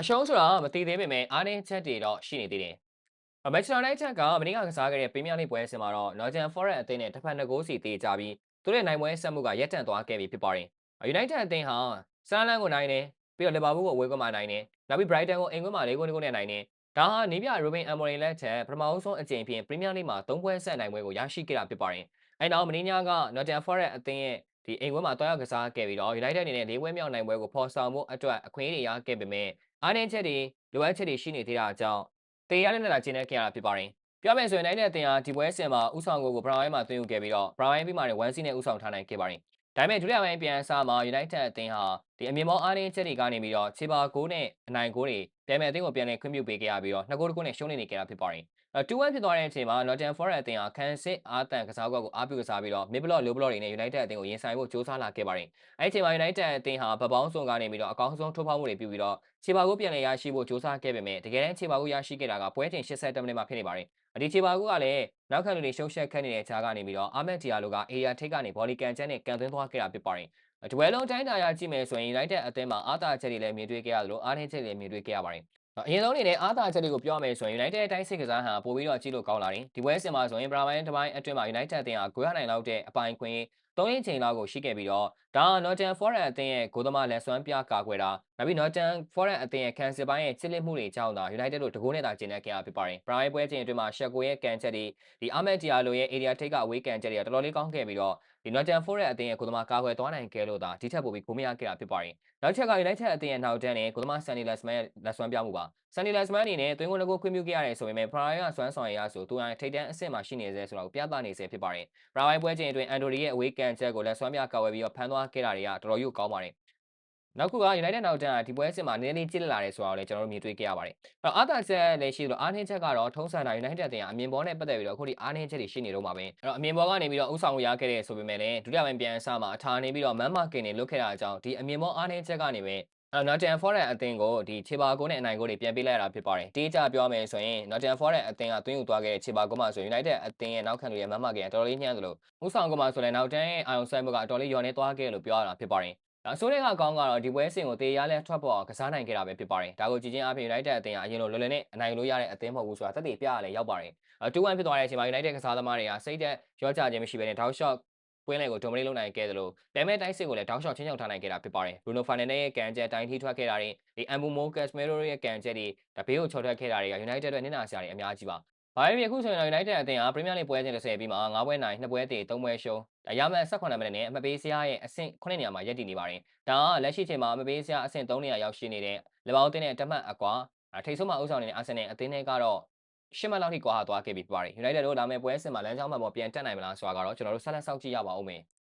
အရှုံးဆိုတာမသိသေးပေမဲ့အားနည်းချက်တွေတော့ရှိနေသေးတယ်။မန်ချက်စတာနိုင်တက်ကမနေ့ကကစားခဲ့တဲ့ပရီးမီးယားလိပွဲစဉ်မှာတော့ Nottingham Forest အသင်းနဲ့တစ်ဖက်နှစ်ဂိုးစီတေချပြီးသူတို့ရဲ့နိုင်ပွဲဆက်မှုကရပ်တန့်သွားခဲ့ပြီဖြစ်ပါတယ်။ United အသင်းဟာဆာလန်ကိုနိုင်တယ်ပြီးတော့လီဗာပူးကိုအဝေးကွင်းမှာနိုင်တယ်နောက်ပြီး Brighton ကိုအိမ်ကွင်းမှာ၄ဂိုးနဲ့နိုင်တယ်ဒါဟာနီးပြ Ruben Amorim လက်ထက်ပထမဆုံးအကြိမ်ဖြင့်ပရီးမီးယားလိမှာ၃ပွဲဆက်နိုင်ပွဲကိုရရှိခဲ့တာဖြစ်ပါတယ်။အဲနောက်မင်းညာက Nottingham Forest အသင်းရဲ့ ဒီအိမ်ကွင်းမှာတွားရောက်ကစားခဲ့ပြီးတော့ United အနေနဲ့၄ပွဲမြောက်နိုင်ပွဲကိုဖော်ဆောင်ဖို့အတွက်အခွင့်အရေးရခဲ့ပေမဲ့အားနည်းချက်တွေလိုအပ်ချက်တွေရှိနေသေးတာကြောင့်တေရနဲ့လာကျင်းနေခဲ့ရတာဖြစ်ပါတယ်။ပြောမယ်ဆိုရင်နိုင်တဲ့အသင်းဟာဒီပွဲစဉ်မှာဥဆောင်ကိုကိုဘရာဝိုင်းမှာသွင်းယူခဲ့ပြီးတော့ဘရာဝိုင်းပြီးမှလည်း1စီနဲ့ဥဆောင်ထားနိုင်ခဲ့ပါတယ်။ဒါပေမဲ့ဒုတိယပိုင်းပြန်အစားမှာ United အသင်းဟာဒီအမြင့်မောအားနည်းချက်တွေကနေပြီးတော့ခြေပါဂိုးနဲ့အနိုင်ဂိုးတွေပြန်မဲ့အသင်းကိုပြန်လည်ခွင့်ပြုပေးခဲ့ရပြီးတော့နှစ်ဂိုးတစ်ဂိုးနဲ့ရှုံးနေခဲ့တာဖြစ်ပါတယ်2-1ဖြစ်သွားတဲ့အချိန်မှာ Nottingham Forest အသင်းဟာခံစစ်အားတန်ကစားကွက်ကိုအားပြုကစားပြီးတော့ Mid Block Low Block တွေနဲ့ United အသင်းကိုရင်ဆိုင်ဖို့ကြိုးစားလာခဲ့ပါတယ်။အဲဒီအချိန်မှာ United အသင်းဟာဗပောင်းစုံကနေပြီးတော့အကောင်းဆုံးထိုးဖောက်မှုတွေပြုပြီးတော့ခြေပါကိုပြန်လည်ရရှိဖို့ကြိုးစားခဲ့ပေမဲ့တကယ်တမ်းခြေပါကိုရရှိခဲ့တာကပွဲချိန်80မိနစ်မှာဖြစ်နေပါတယ်။ဒီခြေပါကိုကလည်းနောက်ခံလူတွေရှုံးရှက်ခတ်နေတဲ့ခြားကနေပြီးတော့အာမက်တီယာလိုက area ထိပ်ကနေဘော်လီကန်ချန်နဲ့ကန်သွင်းသွားခဲ့တာဖြစ်ပါတယ်။ ဒီဝဲလုံးတိုင်းတာရကြည့်မယ်ဆိုရင် United အသင်းမှာအားသာချက်တွေလည်းမြင်တွေ့ခဲ့ရသလိုအားနည်းချက်တွေလည်းမြင်တွေ့ခဲ့ရပါတယ်အရင်ဆုံးအနေနဲ့အားသာချက်တွေကိုပြောမယ်ဆိုရင် United တိုင်းစစ်ကစားဟန်ပို့ပြီးတော့ကြည့်လို့ကောင်းလာတယ်ဒီပွဲစဉ်မှာဆိုရင်ပရာမိုင်းတစ်ပိုင်းအတွင်းမှာ United အသင်းဟာဂိုးရနိုင်လောက်တဲ့အပိုင်ခွင့် ၃ရင်းချိန်လောက်ကိုရှိခဲ့ပြီးတော့ဒါ Nottingham Forest အသင်းရဲ့ဂိုးသမားလက်စွမ်းပြကာကွယ်တာနောက်ပြီး Nottingham Forest အသင်းရဲ့ခံစစ်ပိုင်းရဲ့ချစ်လစ်မှုတွေကြောင့်သာ United တို့တကိုးနဲ့သာကျင်းနေခဲ့ရဖြစ်ပါတယ်ပရာမိုင်းပွဲချိန်အတွင်းမှာရှက်ကိုရဲ့ကန်ချက်တွေဒီ Ahmed Diallo ရဲ့ area ထိပ်ကအဝေးကန်ချက်တွေကတော်တော်လေးကောင်းခဲ့ပြီးတော့ဒီ Nottingham Forest အသင်းရဲ့ဂိုးသမားကာကွယ်သွားနိုင်ခဲ့လို့သာဒီထက်ပိုပြီးဂိုးမရခဲ့တာဖြစ်ပါတယ်နောက်ချက်က United အသင်းရဲ့နောက်တန်းနဲ့ဂိုးသမား Sandy Lesman ရဲ့လက်စွမ်းပြမှုပါဆန်နီလက်စမန်အနေနဲ့သွင်းကိုလည်းကိုခွင့်ပြုခဲ့ရတယ်ဆိုပေမဲ့ဖရာရိုင်ကစွမ်းဆောင်ရည်ရဆိုသူဟာထိတ်တန်းအဆင့်မှာရှိနေစေဆိုတာကိုပြသနေစေဖြစ်ပါတယ်။ဖရာရိုင်ပွဲချင်းအတွင်းအန်ဒိုရီရဲ့အဝေးကန်ချက်ကိုလက်စွမ်းပြကာဝယ်ပြီးတော့ဖမ်းသွားခဲ့တာတွေကတော်တော်ကြီးကောင်းပါတယ်။နောက်ကက United နောက်တန်းဒီပွဲစစ်မှာနည်းနည်းကြည့်လာတယ်ဆိုတာကိုလည်းကျွန်တော်တို့မြင်တွေ့ခဲ့ရပါတယ်။အဲ့တော့အာသာချက်လည်းရှိလို့အားနည်းချက်ကတော့ထုံးစံတာ United တင်ကအမြင်ပေါ်နဲ့ပတ်သက်ပြီးတော့အခုဒီအားနည်းချက်တွေရှိနေတော့မှာပဲ။အဲ့တော့အမြင်ပေါ်ကနေပြီးတော့ဥဆောင်ရခဲ့တဲ့ဆိုပေမဲ့လည်းဒုတိယပိုင်းပြန်အစမှာအထာနေပြီးတော့မန်မာကင်နေလွတ်ခဲ့တာအကြောင်းဒီအမြင်ပေါ်အားနည်းချက်ကနေပဲ အဲ့ Nottingham Forest အသင်းကိုဒီခြေပါကုန်းနဲ့အနိုင်ကုန်းတွေပြန်ပေးလိုက်ရတာဖြစ်ပါတယ်။တေးကြပြောမယ်ဆိုရင် Nottingham Forest အသင်းကသွင်းယူသွားခဲ့တဲ့ခြေပါကုန်းမှာဆို United အသင်းရဲ့နောက်ခံလူရဲ့မမကန်တော်တော်လေးညှမ်းသလိုဥဆောင်ကုန်းမှာဆိုလည်းနောက်တန်းရဲ့အာယုံဆိုင်မှုကတော်လေးညော်နေသွားခဲ့လို့ပြောရတာဖြစ်ပါတယ်။အဆိုးတဲ့ကကောင်းကတော့ဒီပွဲစဉ်ကိုတေးရလဲထွက်ပေါ်အောင်ကစားနိုင်ခဲ့တာပဲဖြစ်ပါတယ်။ဒါကိုကြည့်ချင်းအပြင် United အသင်းကအရင်လိုလွယ်လွယ်နဲ့အနိုင်လို့ရတဲ့အသင်းမဟုတ်ဘူးဆိုတာသက်သေပြရလဲရောက်ပါတယ်။2-1ဖြစ်သွားတဲ့အချိန်မှာ United ကစားသမားတွေကစိတ်သက်ရောကြခြင်းမရှိဘဲနဲ့ Down Shot ပွဲလည်ကိုဒိုမနီလုပ်နိုင်ခဲ့တယ်လို့ပယ်မဲတိုင်းစစ်ကိုလည်းတောင်းလျှောက်ချင်းချောက်ထားနိုင်ခဲ့တာဖြစ်ပါတယ်။ Bruno Fernandes ရဲ့ကန်ချက်တိုင်းထိထွက်ခဲ့တာတွေဒီ Embumo Casemiro ရဲ့ကန်ချက်တွေဒါဘေးကိုချော်ထွက်ခဲ့တာတွေက United အတွက်နစ်နာစရာတွေအများကြီးပါ။ဘာပဲဖြစ်အခုဆိုရင်တော့ United အသင်းဟာ Premier League ပွဲစဉ်30ပြီးမှ9ပွဲနိုင်2ပွဲတည်3ပွဲရှုံးဒါရမှန်18မိနစ်နဲ့အမပေးစရာရဲ့အဆင့်9နေရာမှာရပ်တည်နေပါတယ်။ဒါကလက်ရှိချိန်မှာအမပေးစရာအဆင့်3နေရာရောက်ရှိနေတဲ့လဘောင်းတင်းနဲ့တမတ်အကွာထိတ်ဆုံးမှာဥဆောင်နေတဲ့အာဆင်နယ်အသင်းတွေကတော့ ရှစ်မှတ်လောက်ထိကွာသွားခဲ့ပြီဖြစ်ပါတယ်။ United တို့လာမယ့်ပွဲစဉ်မှာလမ်းကြောင်းမှာပေါ်ပြန်တက်နိုင်မလားဆိုတာကတော့ကျွန်တော်တို့ဆက်လက်စောင့်ကြည့်ရပါဦးမယ်။